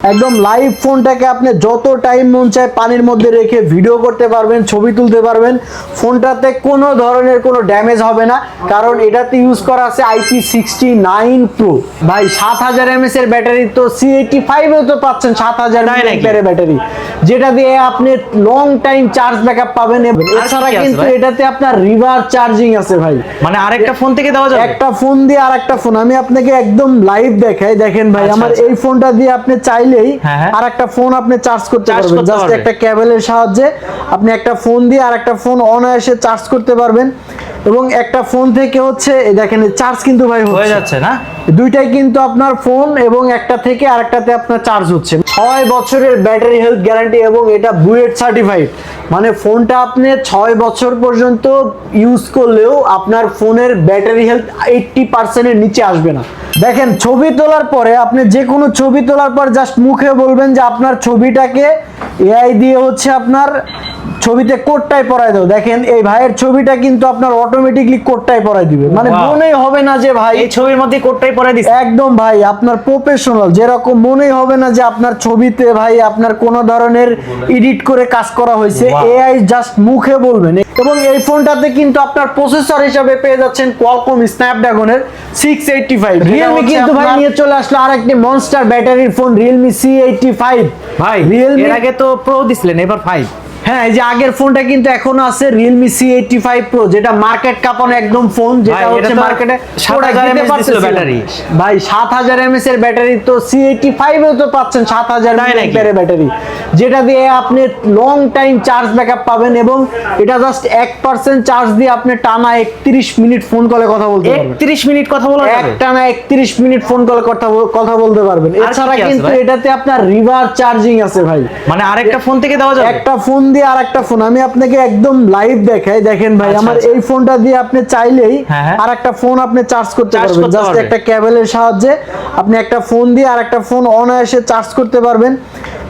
একদম লাইভ ফোনটাকে আপনি যত টাইম মন চায় পানির মধ্যে রেখে ভিডিও করতে পারবেন ছবি তুলতে পারবেন। ফোনটাতে কোনো ধরনের কোনো ড্যামেজ হবে না কারণ এটাতে ইউজ করা আছে আইপি সিক্সটি নাইন প্রো ভাই সাত হাজার এমএস এর ব্যাটারি তো সি এইটি ফাইভেও তো পাচ্ছেন সাত হাজার নাকি? ব্যাটারি। যেটা দিয়ে আপনি লং টাইম চার্জ ব্যাকআপ পাবেন এবং এছাড়া কিন্তু এটাতে আপনার রিভার চার্জিং আছে ভাই। মানে আরেকটা ফোন থেকে দেওয়া যাবে? একটা ফোন দিয়ে আর একটা ফোন আমি আপনাকে একদম লাইভ দেখাই। দেখেন ভাই আচ্ছা, আমার আচ্ছা। এই ফোনটা দিয়ে আপনি চাইলেই হ্যাঁ, হ্যাঁ। আর একটা ফোন আপনি চার্জ করতে পারবেন। জাস্ট একটা কেবলের সাহায্যে আপনি একটা ফোন দিয়ে আর একটা ফোন অনায়াসে চার্জ করতে পারবেন। এবং একটা ফোন থেকে হচ্ছে দেখেন চার্জ কিন্তু ভাই হয়ে যাচ্ছে না? দুইটাই কিন্তু আপনার ফোন এবং একটা থেকে আরেকটাতে আপনার চার্জ হচ্ছে। ছয় বছরের ব্যাটারি হেলথ গ্যারান্টি এবং এটা বুয়েট সার্টিফাইড মানে ফোনটা আপনি ছয় বছর পর্যন্ত ইউজ করলেও আপনার ফোনের ব্যাটারি হেলথ এইটটি পার্সেন্টের নিচে আসবে না। দেখেন ছবি তোলার পরে আপনি যে কোনো ছবি তোলার পর জাস্ট মুখে বলবেন যে আপনার ছবিটাকে এআই দিয়ে হচ্ছে আপনার ছবিতে কোডটাই পরাই দাও দেখেন এই ভাইয়ের ছবিটা কিন্তু আপনার অটোমেটিকলি কোডটাই পরাই দিবে। মানে. মনেই হবে না যে ভাই এই ছবির মধ্যে কোডটাই পরে দিছে। একদম ভাই আপনার প্রফেশনাল যেরকম মনেই হবে না যে আপনার ছবিতে ভাই আপনার কোন ধরনের এডিট করে কাজ করা হয়েছে। এআই জাস্ট মুখে বলবেন। এবং এই ফোনটাতে কিন্তু আপনার প্রসেসর হিসাবে পেয়ে যাচ্ছেন কোয়ালকম স্ন্যাপড্রাগনের সিক্স এইটটি ফাইভ হচ্ছে কিন্তু ভাই নিয়ে চলে আসলো আরেকটি মনস্টার ব্যাটারির phone Realme C eighty five ভাই রিয়েলমি এর আগে তো প্রো দিছিলেন এবার ফাইভ হ্যাঁ এই যে আগের ফোনটা কিন্তু এখনও আছে এইটটি ফাইভ প্রো যেটা মার্কেট কাঁপানো একদম ফোন যেটা হচ্ছে মার্কেটে 7000 mAh দিছিল ব্যাটারি। ভাই সাত হাজার এমএস এর ব্যাটারি তো সি এইটটি ফাইভেও তো পাচ্ছেন সাত হাজার তাই নাকি? ব্যাটারি যেটা দিয়ে আপনি লং টাইম চার্জ ব্যাকআপ পাবেন এবং এটা জাস্ট এক পার্সেন্ট চার্জ দিয়ে আপনি টানা একত্রিশ মিনিট ফোন কলে কথা বলতে পারবেন। একত্রিশ মিনিট কথা বলা যাবে? টানা একত্রিশ মিনিট ফোন কলে কথা কথা বলতে পারবেন। এছাড়া কিন্তু এটাতে আপনার রিভার চার্জিং আছে ভাই। মানে আরেকটা ফোন থেকে দেওয়া যাবে? একটা ফোন দিয়ে আর একটা ফোন আমি আপনাকে একদম লাইভ দেখাই দেখেন ভাই আচ্ছা, আমার আচ্ছা। এই ফোনটা দিয়ে আপনি চাইলেই হ্যাঁ, হ্যাঁ। আর একটা ফোন আপনি চার্জ করতে পারবেন জাস্ট একটা কেবলের সাহায্যে আপনি একটা ফোন দিয়ে আর একটা ফোন অনায়াসে চার্জ করতে পারবেন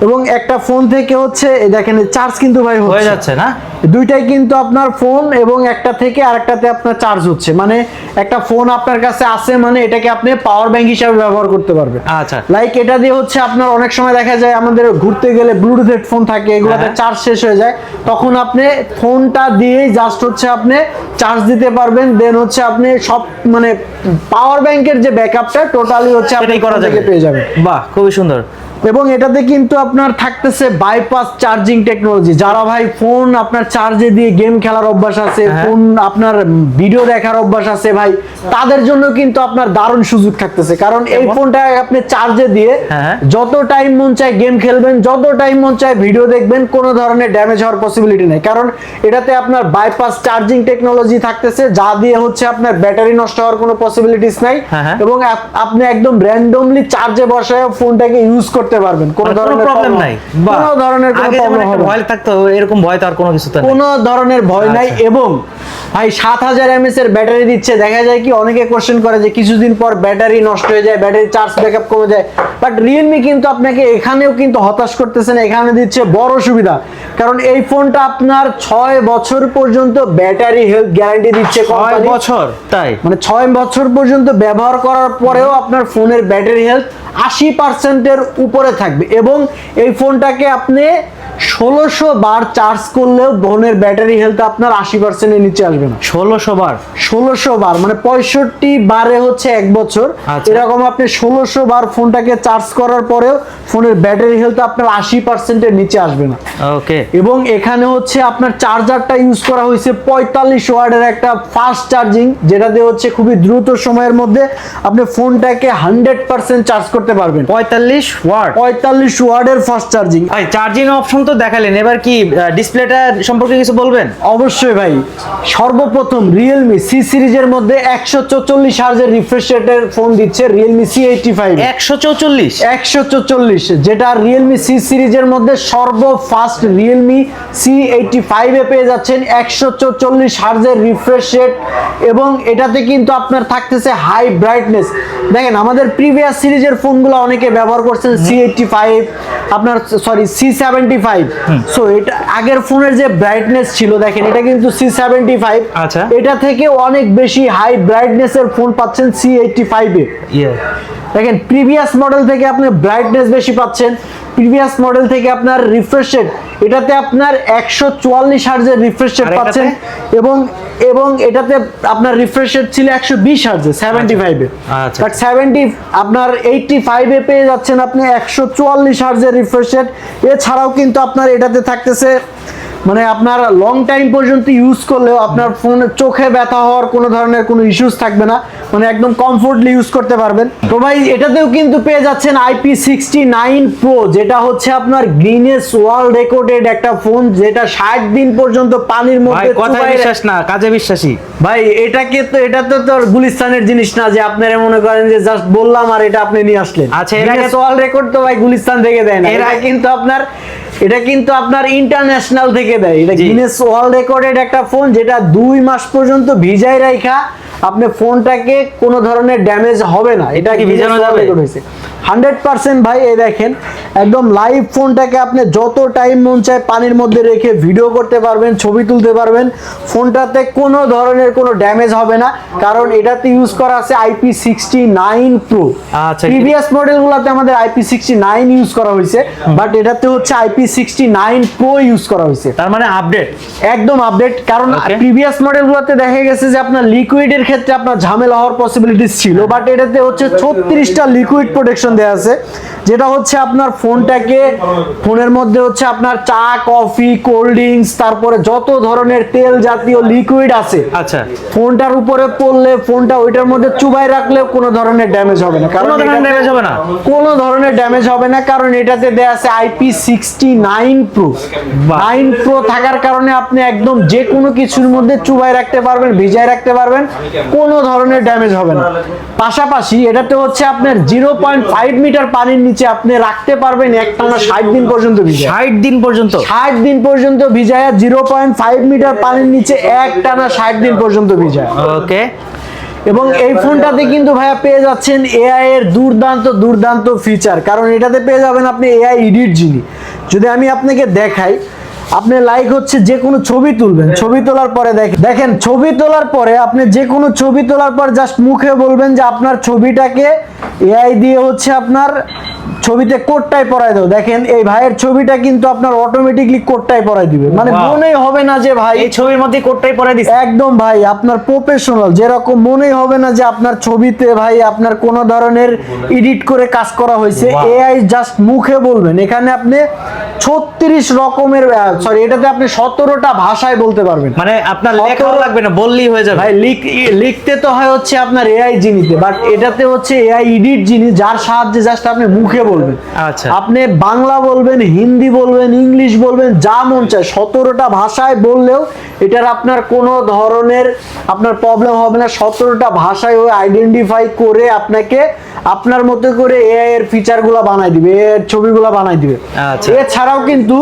এবং একটা ফোন থেকে হচ্ছে দেখেন চার্জ কিন্তু ভাই হয়ে যাচ্ছে না? দুইটাই কিন্তু আপনার ফোন এবং একটা থেকে আরেকটাতে আপনার চার্জ হচ্ছে। মানে একটা ফোন আপনার কাছে আছে মানে এটাকে আপনি পাওয়ার ব্যাংক হিসাবে ব্যবহার করতে পারবেন। আচ্ছা। লাইক এটা দিয়ে হচ্ছে আপনার অনেক সময় দেখা যায় আমাদের ঘুরতে গেলে ব্লুটুথ হেডফোন থাকে এগুলোতে হ্যাঁ। চার্জ শেষ হয়ে যায়। তখন আপনি ফোনটা দিয়েই জাস্ট হচ্ছে আপনি চার্জ দিতে পারবেন। দেন হচ্ছে আপনি সব মানে পাওয়ার ব্যাংকের যে ব্যাকআপটা টোটালি হচ্ছে আপনি করা থেকে পেয়ে যাবেন। বাহ খুবই সুন্দর। এবং এটাতে কিন্তু আপনার থাকতেছে বাইপাস চার্জিং টেকনোলজি যারা ভাই ফোন আপনার চার্জে দিয়ে গেম খেলার অভ্যাস আছে হ্যাঁ। ফোন আপনার ভিডিও দেখার অভ্যাস আছে ভাই তাদের জন্য কিন্তু আপনার দারুণ সুযোগ থাকতেছে কারণ এই ফোনটা আপনি চার্জে দিয়ে হ্যাঁ। যত টাইম মন চায় গেম খেলবেন যত টাইম মন চায় ভিডিও দেখবেন কোনো ধরনের ড্যামেজ হওয়ার পসিবিলিটি নেই কারণ এটাতে আপনার বাইপাস চার্জিং টেকনোলজি থাকতেছে যা দিয়ে হচ্ছে আপনার ব্যাটারি নষ্ট হওয়ার কোনো পসিবিলিটিস নাই হ্যাঁ, হ্যাঁ। এবং আপনি একদম র্যান্ডমলি চার্জে বসায় ফোনটাকে ইউজ করতে পারবেন। কোনো মানে ধরনের প্রবলেম নাই। কোনো ধরনের কোনো প্রবলেম একটা হবে। ভয় থাকতো এরকম ভয় তো আর কোনো কিছু তো নেই। কোনো ধরনের ভয় নাই আচ্ছা। এবং ভাই সাত হাজার এমএস এর ব্যাটারি দিচ্ছে। দেখা যায় কি অনেকে কোশ্চেন করে যে কিছুদিন পর ব্যাটারি নষ্ট হয়ে যায় ব্যাটারি চার্জ ব্যাকআপ কমে যায়। বাট রিয়েলমি কিন্তু আপনাকে এখানেও কিন্তু হতাশ করতেছে না এখানে দিচ্ছে বড় সুবিধা। কারণ এই ফোনটা আপনার ছয় বছর পর্যন্ত ব্যাটারি হেলথ গ্যারান্টি দিচ্ছে ছয় company। বছর? তাই? মানে ছয় বছর পর্যন্ত ব্যবহার করার পরেও আপনার ফোনের ব্যাটারি হেলথ আশি পার্সেন্টের উপরে থাকবে এবং এই ফোনটাকে আপনি ষোলোশো বার চার্জ করলেও ফোনের ব্যাটারি হেলথ আপনার আশি পার্সেন্টের নিচে আসবে না। ষোলোশো বার? ষোলোশো বার মানে পঁয়ষট্টি বারে হচ্ছে এক বছর। আচ্ছা। এরকম আপনি ষোলোশো বার ফোনটাকে চার্জ করার পরেও ফোনের ব্যাটারি হেলথ আপনার আশি পার্সেন্টের নিচে আসবে না। ওকে। এবং এখানে হচ্ছে আপনার চার্জারটা ইউজ করা হয়েছে পঁয়তাল্লিশ ওয়ার্ডের একটা ফাস্ট চার্জিং যেটাতে হচ্ছে খুবই দ্রুত সময়ের মধ্যে আপনি ফোনটাকে হান্ড্রেড পার্সেন্ট চার্জ করতে পারবেন। পঁয়তাল্লিশ ওয়ার্ড? পঁয়তাল্লিশ ওয়ার্ডের ফাস্ট চার্জিং চার্জিং অপশন তো দেখালেন এবার কি ডিসপ্লেটা সম্পর্কে কিছু বলবেন? অবশ্যই ভাই সর্বপ্রথম রিয়েলমি সি সিরিজের মধ্যে একশো চৌচল্লিশ হার্জের রিফ্রেশ রেটের ফোন দিচ্ছে রিয়েলমি সি এইটটি ফাইভ একশো চৌচল্লিশ? একশো চৌচল্লিশ যেটা রিয়েলমি সি সিরিজের মধ্যে সর্বফাস্ট রিয়েলমি সি এইটটি ফাইভে পেয়ে যাচ্ছেন একশো চৌচল্লিশ হার্জের রিফ্রেশ রেট এবং এটাতে কিন্তু আপনার থাকতেছে হাই ব্রাইটনেস দেখেন আমাদের প্রিভিয়াস সিরিজের ফোনগুলো অনেকে ব্যবহার করছেন সি এইটটি ফাইভ আপনার sorry C seventy five five so এটা আগের ফোনের যে ব্রাইটনেস ছিল দেখেন এটা কিন্তু সি সেভেন্টি ফাইভ আচ্ছা। এটা থেকে অনেক বেশি হাই ব্রাইটনেস এর ফোন পাচ্ছেন সি এইটটি ফাইভে দেখেন প্রিভিয়াস মডেল থেকে আপনি ব্রাইটনেস বেশি পাচ্ছেন প্রিভিয়াস মডেল থেকে আপনার রিফ্রেশ রেট এটাতে আপনার একশো চুয়াল্লিশ হার্জের রিফ্রেশ রেট পাচ্ছেন এবং এবং এটাতে আপনার রিফ্রেশ রেট ছিল একশো বিশ হার্জে সেভেন্টি ফাইভে আচ্ছা। বাট সেভেন্টি আপনার এইটটি ফাইভে পেয়ে যাচ্ছেন আপনি একশো চুয়াল্লিশ হার্জের রিফ্রেশ রেট এছাড়াও কিন্তু আপনার এটাতে থাকতেছে মানে আপনার লং টাইম পর্যন্ত ইউজ করলেও আপনার ফোন চোখে ব্যথা হওয়ার কোনো ধরনের কোনো ইস্যুস থাকবে না। মানে একদম কমফোর্টলি ইউজ করতে পারবেন। তো ভাই এটাতেও কিন্তু পেয়ে যাচ্ছেন আইপি সিক্সটি নাইন প্রো যেটা হচ্ছে আপনার গ্রিনেস ওয়ার্ল্ড রেকর্ডেড একটা ফোন যেটা ষাট দিন পর্যন্ত পানির মধ্যে কথায় চুবাই বিশ্বাস না কাজে বিশ্বাসী। ভাই এটাকে তো এটা তো তোর গুলিস্তানের জিনিস না যে আপনারা মনে করেন যে জাস্ট বললাম আর এটা আপনি নিয়ে আসলেন। আচ্ছা, এর আগে- সোয়াল রেকর্ড তো ভাই গুলিস্তান থেকে দেয় না। এর কিন্তু আপনার এটা কিন্তু আপনার ইন্টারন্যাশনাল থেকে দেয় এটা। গিনেস ওয়ার্ল্ড রেকর্ডেড একটা ফোন যেটা দুই মাস পর্যন্ত ভিজাই রাখা আপনি ফোনটাকে কোনো ধরনের ড্যামেজ হবে না এটা কি ভিজানো যাবে? হয়েছে হান্ড্রেড পার্সেন্ট ভাই এই দেখেন একদম লাইভ ফোনটাকে আপনি যত টাইম মন চায় পানির মধ্যে রেখে ভিডিও করতে পারবেন ছবি তুলতে পারবেন ফোনটাতে কোনো ধরনের কোনো ড্যামেজ হবে না কারণ এটাতে ইউজ করা আছে আইপি সিক্সটি নাইন প্রো আচ্ছা। প্রিভিয়াস মডেলগুলোতে আমাদের আইপি সিক্সটি নাইন ইউজ করা হয়েছে বাট এটাতে হচ্ছে IP sixty nine pro use করা হয়েছে তার মানে আপডেট একদম আপডেট কারণ. প্রিভিয়াস মডেলগুলোতে দেখা গেছে যে আপনার লিকুইডের ক্ষেত্রে আপনার ঝামেলা হওয়ার পসিবিলিটিস ছিল বাট এটাতে হচ্ছে ছত্রিশটা লিকুইড প্রোটেকশন দেওয়া আছে যেটা হচ্ছে আপনার ফোনটাকে ফোনের মধ্যে হচ্ছে আপনার চা কফি কোল্ড ড্রিঙ্কস তারপরে যত ধরনের তেল জাতীয় লিকুইড আছে আচ্ছা ফোনটার উপরে পড়লে ফোনটা ওইটার মধ্যে চুবাই রাখলেও কোনো ধরনের ড্যামেজ হবে না কোনো ধরনের এটাতে হবে না? কোনো ধরনের ড্যামেজ হবে না কারণ এটাতে দেয়া আছে IP sixty nine pro. Nine pro থাকার কারণে আপনি একদম যে কোনো কিছুর মধ্যে চুবাই রাখতে পারবেন ভিজাই রাখতে পারবেন কোনো ধরনের ড্যামেজ হবে না। পাশাপাশি এটাতে হচ্ছে আপনার জিরো পয়েন্ট ফাইভ মিটার পানির নিচে আপনি রাখতে পারবেন একটানা ষাট দিন পর্যন্ত ষাট দিন পর্যন্ত? ষাট দিন পর্যন্ত ভিজায় জিরো পয়েন্ট ফাইভ মিটার পানির নিচে এক টানা ষাট দিন পর্যন্ত ভিজায়। ওকে এবং এই ফোনটাতে কিন্তু ভাইয়া পেয়ে যাচ্ছেন এআই এর দুর্দান্ত দুর্দান্ত ফিচার কারণ এটাতে পেয়ে যাবেন আপনি এআই এডিট যিনি যদি আমি আপনাকে দেখাই আপনি লাইক হচ্ছে যে কোনো ছবি তুলবেন। ছবি তোলার পরে দেখেন দেখেন ছবি তোলার পরে আপনি যে কোনো ছবি তোলার পর জাস্ট মুখে বলবেন যে আপনার ছবিটাকে এআই দিয়ে হচ্ছে আপনার ছবিতে কোডটাই পরাই দাও। দেখেন এই ভাইয়ের ছবিটা কিন্তু আপনার অটোমেটিকলি কোডটাই পরাই দিবে। মানে মনেই হবে না যে ভাই এই ছবির মধ্যে কোডটাই পরে দিস একদম ভাই আপনার প্রফেশনাল যেরকম মনেই হবে না যে আপনার ছবিতে ভাই আপনার কোন ধরনের এডিট করে কাজ করা হয়েছে। এআই জাস্ট মুখে বলবেন। এখানে আপনি ছত্রিশ রকমের সরি এটাতে আপনি সতেরোটা ভাষায় বলতে পারবেন। মানে আপনার লেখাও লাগবে না বললেই হয়ে যাবে। ভাই লিখ লিখতে তো হয় হচ্ছে আপনার এআই জিনিসে বাট এটাতে হচ্ছে এআই এডিট জিনিস যার সাহায্যে জাস্ট আপনি মুখে বলবেন। আচ্ছা। আপনি বাংলা বলবেন হিন্দি বলবেন ইংলিশ বলবেন যা মন চায় সতেরোটা ভাষায় বললেও এটার আপনার কোনো ধরনের আপনার প্রবলেম হবে না। সতেরোটা ভাষায় ও আইডেন্টিফাই করে আপনাকে আপনার মতো করে এআই এর ফিচারগুলো বানাই দিবে এআই এর ছবিগুলো বানাই দিবে। আচ্ছা। এছাড়াও কিন্তু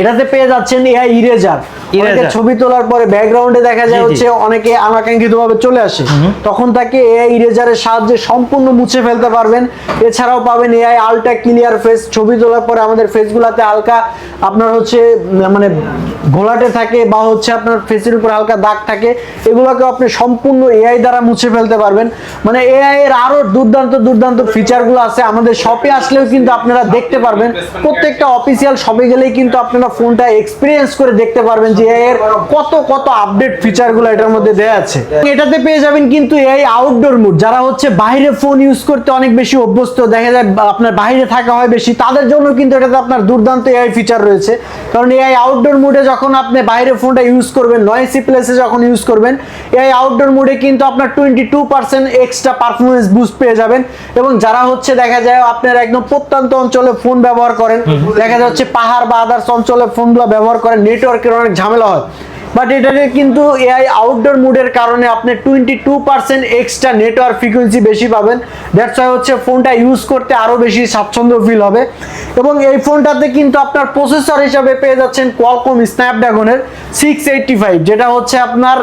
এটাতে পেয়ে যাচ্ছেন এআই ইরেজার Eraser। ছবি তোলার পরে ব্যাকগ্রাউন্ডে দেখা যায়। হচ্ছে অনেকে অনাকাঙ্ক্ষিত ভাবে চলে আসে। তখন তাকে এআই ইরেজারের সাহায্যে সম্পূর্ণ মুছে ফেলতে পারবেন। এছাড়াও পাবেন এআই আলট্রা ক্লিয়ার ফেস ছবি তোলার পরে আমাদের ফেসগুলোতে হালকা আপনার হচ্ছে মানে ঘোলাটে থাকে বা হচ্ছে আপনার ফেসের উপর হালকা দাগ থাকে। এগুলোকে আপনি সম্পূর্ণ এআই দ্বারা মুছে ফেলতে পারবেন। মানে এআই এর আরও দুর্দান্ত দুর্দান্ত ফিচারগুলো আছে। আমাদের শপে আসলেও কিন্তু আপনারা দেখতে পারবেন। প্রত্যেকটা অফিসিয়াল শপে গেলেই কিন্তু আপনারা ফোনটা এক্সপিরিয়েন্স করে দেখতে পারবেন যে এর কত কত আপডেট ফিচারগুলো এটার মধ্যে দেওয়া আছে। এটাতে পেয়ে যাবেন কিন্তু এআই আউটডোর মুড যারা হচ্ছে বাইরে ফোন ইউজ করতে অনেক বেশি অভ্যস্ত দেখা যায় আপনার বাইরে থাকা হয় বেশি তাদের জন্য কিন্তু এটাতে আপনার দুর্দান্ত এআই ফিচার রয়েছে। কারণ এআই আউটডোর মুডে যখন আপনি বাইরে ফোনটা ইউজ করবেন নয়েসি প্লেসে যখন ইউজ করবেন এআই আউটডোর মুডে কিন্তু আপনার twenty two percent extra performance boost পেয়ে যাবেন। এবং যারা হচ্ছে দেখা যায় আপনার একদম প্রত্যন্ত অঞ্চলে ফোন ব্যবহার করেন দেখা যাচ্ছে পাহাড় বা আদার্স অঞ্চলে ফোনগুলো ব্যবহার করেন নেটওয়ার্কের অনেক ঝামেলা হয়। বাট এটাতে কিন্তু এআই আউটডোর মুডের কারণে আপনি twenty two percent extra network frequency বেশি পাবেন। দ্যাটস ওয়াই হচ্ছে ফোনটা ইউজ করতে আরও বেশি স্বাচ্ছন্দ্য ফিল হবে। এবং এই ফোনটাতে কিন্তু আপনার প্রসেসর হিসাবে পেয়ে যাচ্ছেন কোয়ালকম স্ন্যাপড্রাগনের সিক্স এইটটি ফাইভ যেটা হচ্ছে আপনার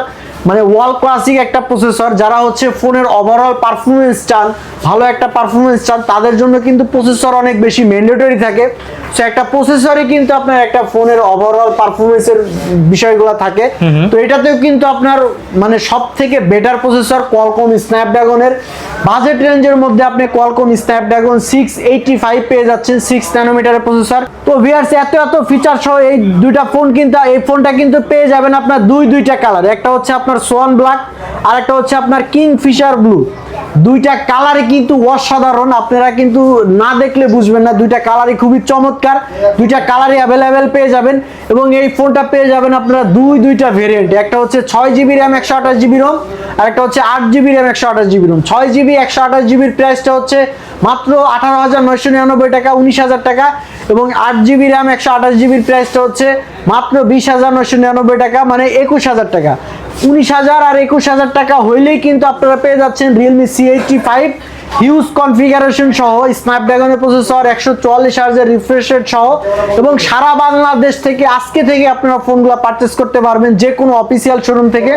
মানে ওয়াল ক্লাসিক একটা প্রসেসর যারা হচ্ছে ফোনের ওভারঅল পারফরমেন্স চান, ভালো একটা পারফরমেন্স চান, তাদের জন্য কিন্তু প্রসেসর অনেক বেশি ম্যান্ডেটরি থাকে। সো একটা প্রসেসরে কিন্তু আপনার একটা ফোনের ওভারঅল পারফরমেন্সের বিষয়গুলো থাকে। তো এটাতেও কিন্তু আপনার মানে সব থেকে বেটার প্রসেসর কোয়ালকম স্ন্যাপড্রাগনের বাজেট রেঞ্জের মধ্যে আপনি Qualcomm Snapdragon six eighty five পেয়ে যাচ্ছেন সিক্স ন্যানোমিটারের প্রসেসর তো ভিআরস এত এত ফিচার সহ এই দুইটা ফোন কিন্তু এই ফোনটা কিন্তু পেয়ে যাবেন আপনার দুই দুইটা কালার একটা হচ্ছে আপনার সোয়ান ব্ল্যাক আর একটা হচ্ছে আপনার কিং ফিশার ব্লু। দুইটা কালারই কিন্তু অসাধারণ, আপনারা কিন্তু না দেখলে বুঝবেন না। দুইটা কালারই খুবই চমৎকার, দুইটা কালারই অ্যাভেলেবেল পেয়ে যাবেন এবং এই ফোনটা পেয়ে যাবেন আপনারা দুই, দুইটা ভেরিয়েন্ট একটা হচ্ছে ছয় জিবি র্যাম একশো আঠাশ জিবি রোম আর একটা হচ্ছে আট জিবি র্যাম একশো আঠাশ জিবি রোম ছয় জিবি একশো আঠাশ জিবির প্রাইসটা হচ্ছে মাত্র আঠারো হাজার নয়শো নিরানব্বই টাকা, উনিশ হাজার টাকা এবং আট জিবি র্যাম একশো আঠাশ জিবির প্রাইসটা হচ্ছে মাত্র বিশ হাজার নয়শো নিরানব্বই টাকা মানে একুশ হাজার টাকা। উনিশ হাজার আর একুশ হাজার টাকা হইলেই কিন্তু আপনারা পেয়ে যাচ্ছেন Realme C eighty five huge configuration সহ স্ন্যাপড্রাগনের প্রসেসর একশো চুয়াল্লিশ হাজার রিফ্রেশ রেট সহ এবং সারা বাংলাদেশ থেকে, আজকে থেকে আপনারা ফোনগুলো পারচেস করতে পারবেন যে কোনো অফিসিয়াল শোরুম থেকে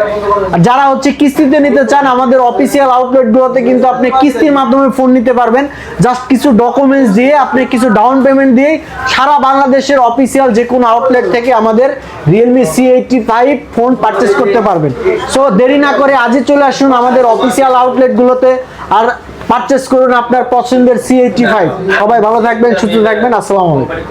যারা হচ্ছে কিস্তিতে নিতে চান, আমাদের অফিসিয়াল আউটলেটগুলোতে কিন্তু আপনি কিস্তির মাধ্যমে ফোন নিতে পারবেন। জাস্ট কিছু ডকুমেন্টস দিয়ে, আপনি কিছু ডাউন পেমেন্ট দিয়ে সারা বাংলাদেশের অফিসিয়াল যে কোনো আউটলেট থেকে আমাদের Realme C eighty five phone purchase করতে পারবেন। সো দেরি না করে আজই চলে আসুন আমাদের অফিসিয়াল আউটলেটগুলোতে আর পারচেস করুন আপনার পছন্দের সি এইটি ফাইভ সবাই ভালো থাকবেন সুস্থ থাকবেন। আসসালামু আলাইকুম।